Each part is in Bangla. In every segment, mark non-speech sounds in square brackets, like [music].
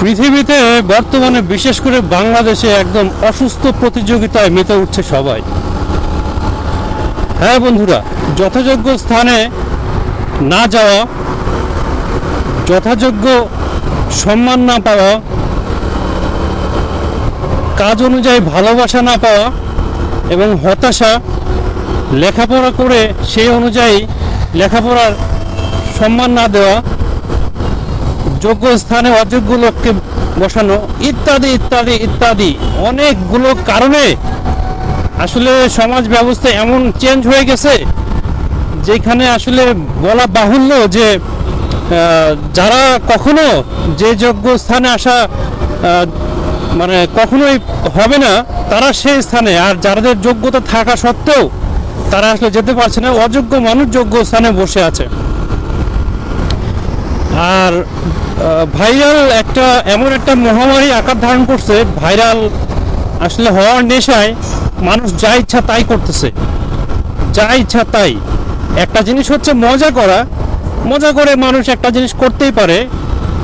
পৃথিবীতে বর্তমানে বিশেষ করে বাংলাদেশে একদম অসুস্থ প্রতিযোগিতায় মেতে উঠছে সবাই। হ্যাঁ বন্ধুরা, যথাযোগ্য স্থানে না যাওয়া, যথাযোগ্য সম্মান না পাওয়া, কাজ অনুযায়ী ভালোবাসা না পাওয়া এবং হতাশা লেখাপড়া করে সেই অনুযায়ী লেখাপড়ার সম্মান না দেওয়া যোগ্য স্থানে অযোগ্য লোককে বসানো ইত্যাদি ইত্যাদি ইত্যাদি। অনেকগুলো কারণে আসলে সমাজ ব্যবস্থা এমন চেঞ্জ হয়ে গেছে, যেখানে আসলে বলা বাহুল্য যে যারা কখনো যে যোগ্য স্থানে আসা মানে কখনোই হবে না, তারা সেই স্থানে। আর যাদের যোগ্যতা থাকা সত্ত্বেও তারা আসলে যেতে পারছে না, অযোগ্য মানুষ যোগ্য স্থানে বসে আছে। আর ভাইরাল একটা, এমন একটা মহামারী আকার ধারণ করছে, ভাইরাল আসলে হওয়ার নেশায় মানুষ যা ইচ্ছা তাই করতেছে। যা ইচ্ছা তাই। একটা জিনিস হচ্ছে মজা করা। মজা করে মানুষ একটা জিনিস করতেই পারে।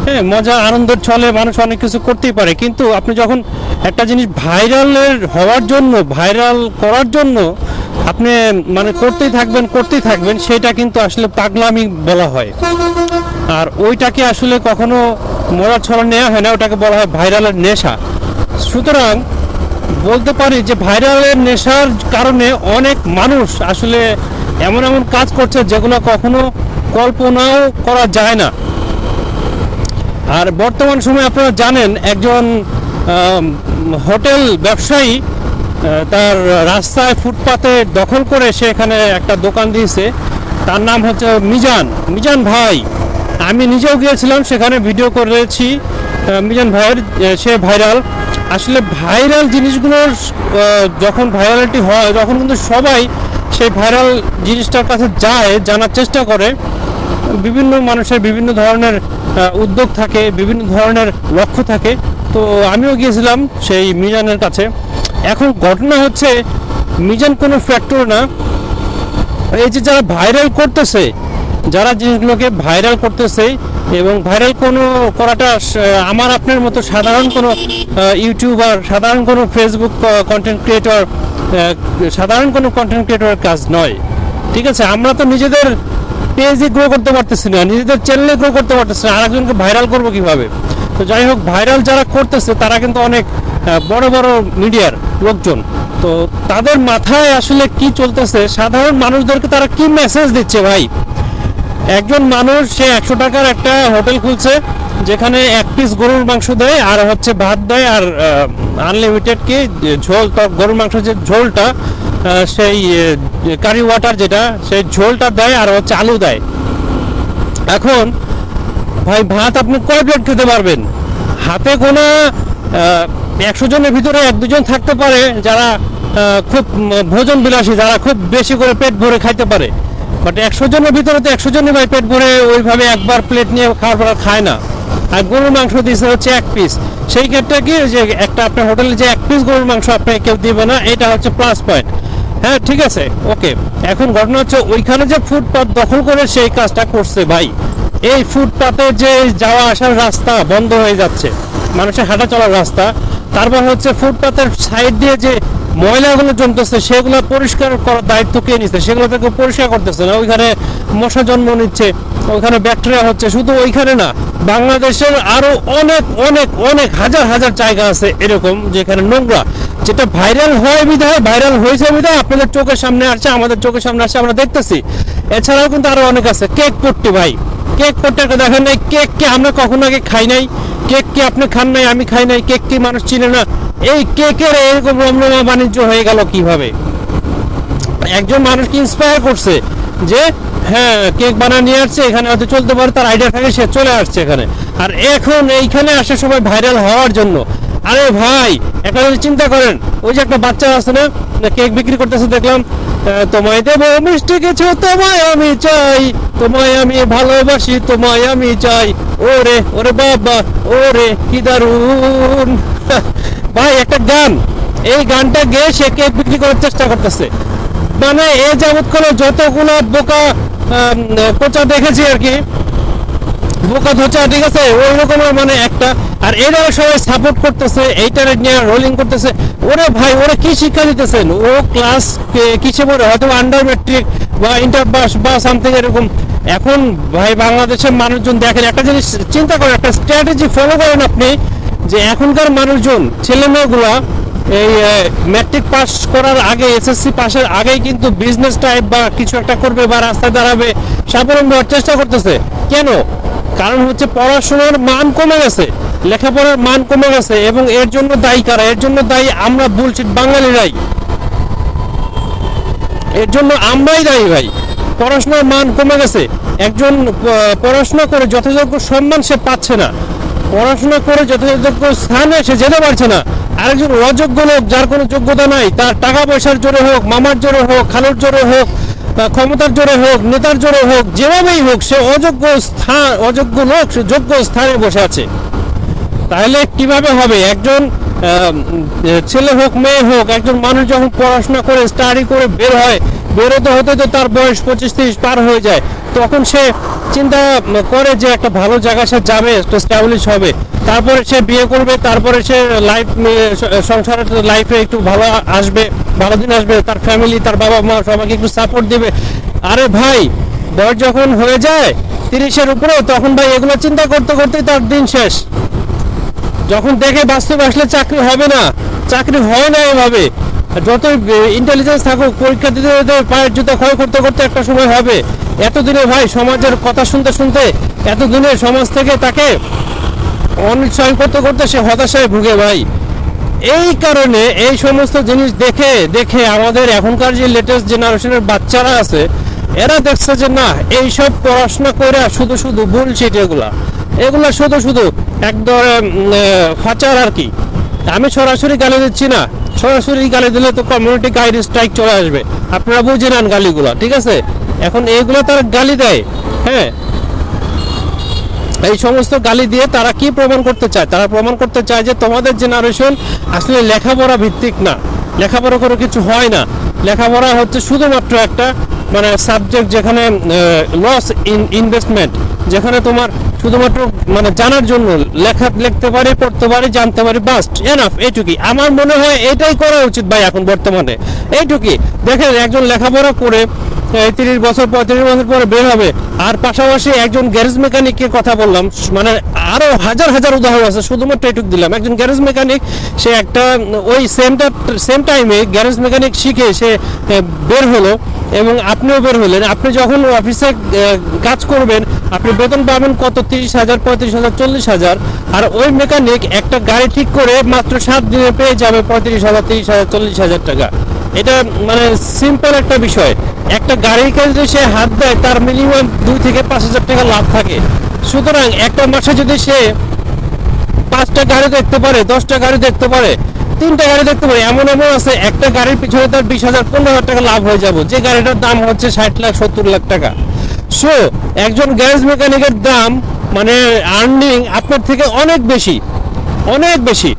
হ্যাঁ মজা, আনন্দের ছলে মানুষ অনেক কিছু করতেই পারে। কিন্তু আপনি যখন একটা জিনিস ভাইরালের হওয়ার জন্য, ভাইরাল করার জন্য আপনি মানে করতেই থাকবেন করতেই থাকবেন, সেটা কিন্তু আসলে পাগলামি বলা হয়। আর ওইটাকে আসলে কখনো মরার ছড়া নেওয়া হয় না, ওটাকে বলা হয় ভাইরালের নেশা। সুতরাং বলতে পারি যে ভাইরালের নেশার কারণে অনেক মানুষ আসলে এমন এমন কাজ করছে যেগুলো কখনো কল্পনাও করা যায় না। আর বর্তমান সময়ে আপনারা জানেন, একজন হোটেল ব্যবসায়ী তার রাস্তায় ফুটপাতে দখল করে সে এখানে একটা দোকান দিয়েছে। তার নাম হচ্ছে মিজান মিজান ভাই। আমি নিজেও গিয়েছিলাম, সেখানে ভিডিও করেছি। মিজান ভাইয়ের সে ভাইরাল। আসলে ভাইরাল জিনিসগুলোর যখন ভাইরালিটি হয়, তখন কিন্তু সবাই সেই ভাইরাল জিনিসটার কাছে যায়, জানার চেষ্টা করে। বিভিন্ন মানুষের বিভিন্ন ধরনের উদ্যোগ থাকে, বিভিন্ন ধরনের লক্ষ্য থাকে। তো আমিও গিয়েছিলাম সেই মিজানের কাছে। এখন ঘটনা হচ্ছে, মিজান কোনো ফ্যাক্টর না। এই যে যারা ভাইরাল করতেছে, যারা জিনিসগুলোকে ভাইরাল করতেছে এবং ভাইরাল কোনো করাটা আমার আপনার মতো সাধারণ কোনো ইউটিউবার সাধারণ কোনো ফেসবুক কন্টেন্ট ক্রিয়েটর সাধারণ কোনো কন্টেন্ট ক্রিয়েটরের কাজ নয়। ঠিক আছে? আমরা তো নিজেদের পেজে গ্রো করতে পারতেছি না, নিজেদের চ্যানেলে গ্রো করতে পারতেছি না, আরেকজনকে ভাইরাল করব কীভাবে? তো যাই হোক, ভাইরাল যারা করতেছে, তারা কিন্তু অনেক বড় বড় মিডিয়ার লোকজন। তো তাদের মাথায় আসলে কি চলতেছে? সাধারণ মানুষদেরকে তারা কি মেসেজ দিচ্ছে ভাই? একজন মানুষ, সে একশো টাকার একটা হোটেল খুলছে, যেখানে এক পিস গরুর মাংস দেয়, আর হচ্ছে ভাত দেয়, আর আনলিমিটেড কি ঝোল, তো গরুর মাংস যে ঝোলটা সেই কারি ওয়াটার যেটা, সেই ঝোলটা দেয়, আর হচ্ছে আলু দেয়। এখন ভাই, ভাত আপনি কয় প্লেট খেতে পারবেন? হাতে গোনা একশো জনের ভিতরে এক দুজন থাকতে পারে, যারা খুব ভোজন বিলাসী, যারা খুব বেশি করে পেট ভরে খাইতে পারে। বাট একশো জনের ভিতরে তো একশো জনই ভাই পেট ভরে ওইভাবে একবার প্লেট নিয়ে খাওয়ার পর খায় না। আর গরুর মাংস দিয়েছে হচ্ছে এক পিস সেই ক্ষেত্রে কি, যে একটা আপনার হোটেলে যে এক পিস গরুর মাংস আপনাকে কেউ দিবে না, এটা হচ্ছে প্লাস পয়েন্ট হ্যাঁ ঠিক আছে ওকে এখন ঘটনা হচ্ছে ওইখানে যে ফুটপাত দখল করে সেই কাজটা করছে ভাই। এই ফুটপাতে যে যাওয়া আসার রাস্তা বন্ধ হয়ে যাচ্ছে, মানুষের হাঁটা চলার রাস্তা, তারপর হচ্ছে ফুটপাতের সাইড দিয়ে যে ময়লাগুলো জমতেছে, সেগুলো পরিষ্কার করার দায়িত্ব কে নিচ্ছে সেগুলো থেকে পরিষ্কার করতেছে না। ওইখানে মশা জন্ম নিচ্ছে, ওইখানে ব্যাকটেরিয়া হচ্ছে, শুধু ওইখানে না, বাংলাদেশের আরও অনেক অনেক অনেক হাজার হাজার জায়গা আছে এরকম যেখানে নোংরা। যেটা ভাইরাল হয় বিধায় ভাইরাল হয়েছে বিধায় আপনাদের চোখের সামনে আসছে, আমাদের চোখের সামনে আসছে, আমরা দেখতেছি। এছাড়াও কিন্তু আরও অনেক আছে। কেক পট্টি ভাই কেক পট্টি দেখেন নাই, কেক কে আমরা কখনো আগে খাই নাই, কেক কি আপনি খান নাই, আমি খাই নাই, কেক কি মানুষ চিনে না। এই কেকের এরকম রমরমা বাণিজ্য হয়ে গেল কীভাবে? একজন মানুষকে ইন্সপায়ার করছে যে হ্যাঁ কেক বানা নিয়ে আসছে, এখানে হয়তো চলতে পারে, তার আইডিয়া থাকে, সে চলে আসছে এখানে। আর এখন এইখানে আসার সময় ভাইরাল হওয়ার জন্য, আরে ভাই, একটা চিন্তা করেন, ওই যে একটা বাচ্চা আছে না কেক বিক্রি করতেছে, দেখলাম তোমায় দেব মিষ্টি কিছু, তোমায় আমি চাই। তোমায় আমি ভালোবাসি, তোমায় আমি চাই। ওরে ওরে বাবা, ওরে কি দারুণ [laughs] ভাই, একটা গান। এই গানটা গেয়ে সে কেক বিক্রি করার চেষ্টা করতেছে। মানে এ যাবৎ করে যতগুলো বোকা কোচা দেখেছি আর কি, বোকা ধোচা, ঠিক আছে? ওই রকমের মানে একটা। আর এরা সবাই সাপোর্ট করতেছে এইটার নিয়ে রোলিং করতেছে। ওরে ভাই, ওরা কি শিক্ষা দিতেছেন? ও ক্লাস কিসে পড়ে? হয়তো আন্ডার মেট্রিক বা ইন্টার পাস বা সামথিং এরকম। এখন ভাই বাংলাদেশের মানুষজন দেখেন, একটা জিনিস চিন্তা করেন, একটা স্ট্র্যাটেজি ফলো করেন আপনি যে এখনকার মানুষজন ছেলে মেয়েগুলা এই ম্যাট্রিক পাস করার আগে এসএসসি পাশের আগেই কিন্তু বিজনেস টাইপ বা কিছু একটা করবে বা রাস্তায় দাঁড়াবে, স্বাবলম্বী হওয়ার চেষ্টা করতেছে। কেন? কারণ হচ্ছে পড়াশোনার মান কমে গেছে, লেখাপড়ার মান কমে গেছে এবং এর জন্য দায়ী কারা? এর জন্য দায়ী আমরা বুলশিট বাঙালিরাই। এর জন্য আমরাই দায়ী ভাই। পড়াশোনার মান কমে গেছে। একজন পড়াশোনা করে যথাযোগ্য সম্মান সে পাচ্ছে না। পড়াশোনা করে যথাযোগ্য স্থানে সে যেতে পারছে না। আরেকজন অযোগ্য লোক যার কোনো যোগ্যতা নাই, তার টাকা পয়সার জোরে হোক, মামার জোরে হোক, খালুর জোরে হোক ক্ষমতার জোরে হোক, নেতার জোরে হোক, যেভাবেই হোক, সে অযোগ্য স্থান, অযোগ্য লোক, সে যোগ্য স্থানে বসে আছে। তাহলে কীভাবে হবে? একজন ছেলে হোক, মেয়ে হোক, একজন মানুষ যখন পড়াশোনা করে স্টাডি করে বের হয় বেরোতে হতে তো তার বয়স পঁচিশ তিরিশ পার হয়ে যায়। তখন সে চিন্তা করে যে একটা ভালো জায়গা সে যাবে স্ট্যাবলিশ হবে। তারপরে সে বিয়ে করবে, তারপরে সে লাইফ সংসারের লাইফে একটু ভালো আসবে, ভালো দিন আসবে, তার ফ্যামিলি তার বাবা মা সবাইকে একটু সাপোর্ট দিবে। আরে ভাই, বয়স যখন হয়ে যায় তিরিশের উপরে তখন ভাই এগুলো চিন্তা করতে করতেই তার দিন শেষ। যখন দেখে বাস্তবে আসলে চাকরি হবে না, চাকরি হয় না এভাবে। যতই ইন্টেলিজেন্স থাকুক, পরীক্ষা দিতে দিতে পায়ের জুতা ক্ষয় করতে করতে একটা সময় হবে। এতদিনে ভাই সমাজের কথা শুনতে শুনতে, এতদিনে সমাজ থেকে তাকে অনিশ্চয় করতে করতে সে হতাশায় ভুগে ভাই। এই কারণে এই সমস্ত জিনিস দেখে দেখে আমাদের এখনকার যে লেটেস্ট জেনারেশনের বাচ্চারা আছে, এরা দেখছে যে না, এইসব পড়াশোনা করে শুধু শুধু বুলশিট এগুলা। এগুলা শুধু শুধু একদম ফাচার আর কি। আমি সরাসরি গালি দিচ্ছি না। সরাসরি গালি দিলে তো কমিউনিটি গাইড স্ট্রাইক চলে আসবে। আপনারা বুঝে নেন গালিগুলা, ঠিক আছে? এখন এইগুলো তারা গালি দেয় হ্যাঁ? এই সমস্ত গালি দিয়ে তারা কি প্রমাণ করতে চায়? তারা প্রমাণ করতে চায় যে তোমাদের জেনারেশন আসলে লেখাপড়া ভিত্তিক না। লেখাপড়া করে কিছু হয় না। লেখাপড়া হচ্ছে শুধুমাত্র একটা মানে সাবজেক্ট যেখানে লস ইন ইনভেস্টমেন্ট যেখানে তোমার শুধুমাত্র মানে জানার জন্য, লেখা লিখতে পারি, পড়তে পারি, জানতে পারি, বাস এনাফ এইটুকুই। আমার মনে হয় এটাই করা উচিত ভাই এখন বর্তমানে। এইটুকুই। দেখেন, একজন লেখাপড়া করে তিরিশ বছর, পঁয়ত্রিশ বছর পরে বের হবে। আর পাশাপাশি একজন গ্যারেজ মেকানিকের কথা বললাম মানে আরও হাজার হাজার উদাহরণ আছে, শুধুমাত্র এটুক দিলাম। একজন গ্যারেজ মেকানিক সে একটা, ওই সেমটা সেম টাইমে গ্যারেজ মেকানিক শিখে সে বের হলো এবং আপনিও বের হলেন। আপনি যখন অফিসে কাজ করবেন, আপনি বেতন পাবেন কত? তিরিশ হাজার, পঁয়ত্রিশ হাজার, চল্লিশ হাজার। আর ওই মেকানিক একটা গাড়ি ঠিক করে মাত্র সাত দিনে পেয়ে যাবে পঁয়ত্রিশ হাজার, তিরিশ হাজার, চল্লিশ হাজার টাকা। এটা মানে সিম্পল একটা বিষয়। একটা গাড়ির কাছে যদি সে হাত দেয়, তার মিনিমাম দুই থেকে পাঁচ হাজার টাকা লাভ থাকে। সুতরাং একটা মাসে যদি সে পাঁচটা গাড়ি দেখতে পারে, দশটা গাড়ি দেখতে পারে, তিনটা গাড়ি দেখতে পারে, এমন এমন আছে, একটা গাড়ির পিছনে তার বিশ হাজার, পনেরো হাজার টাকা লাভ হয়ে যাবে। যে গাড়িটার দাম হচ্ছে ষাট লাখ, সত্তর লাখ টাকা। সো একজন গ্যারেজ মেকানিকের দাম মানে আর্নিং আপনার থেকে অনেক বেশি অনেক বেশি।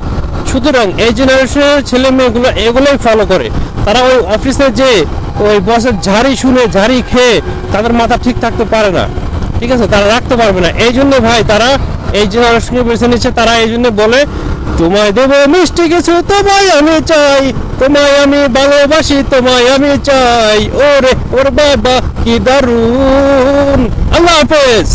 সুতরাং এই জেনারেশনের ছেলে মেয়েগুলো এগুলোই ফলো করে। তারা ওই অফিসে যে ওই বসের ঝাড়ি শুনে ঝাড়ি খেয়ে তাদের মাথা ঠিক থাকতে পারে না। ঠিক আছে? তারা রাখতে পারবে না। এই জন্য ভাই তারা এই জেনারেশনকে বেছে নিচ্ছে। তারা এই জন্য বলে, তোমায় দেব মিষ্টি কিছু, তোমায় আমি চাই, তোমায় আমি ভালোবাসি, তোমায় আমি চাই। ওরে, ওর বাবা কি দারুণ আল্লাহ হাফেজ!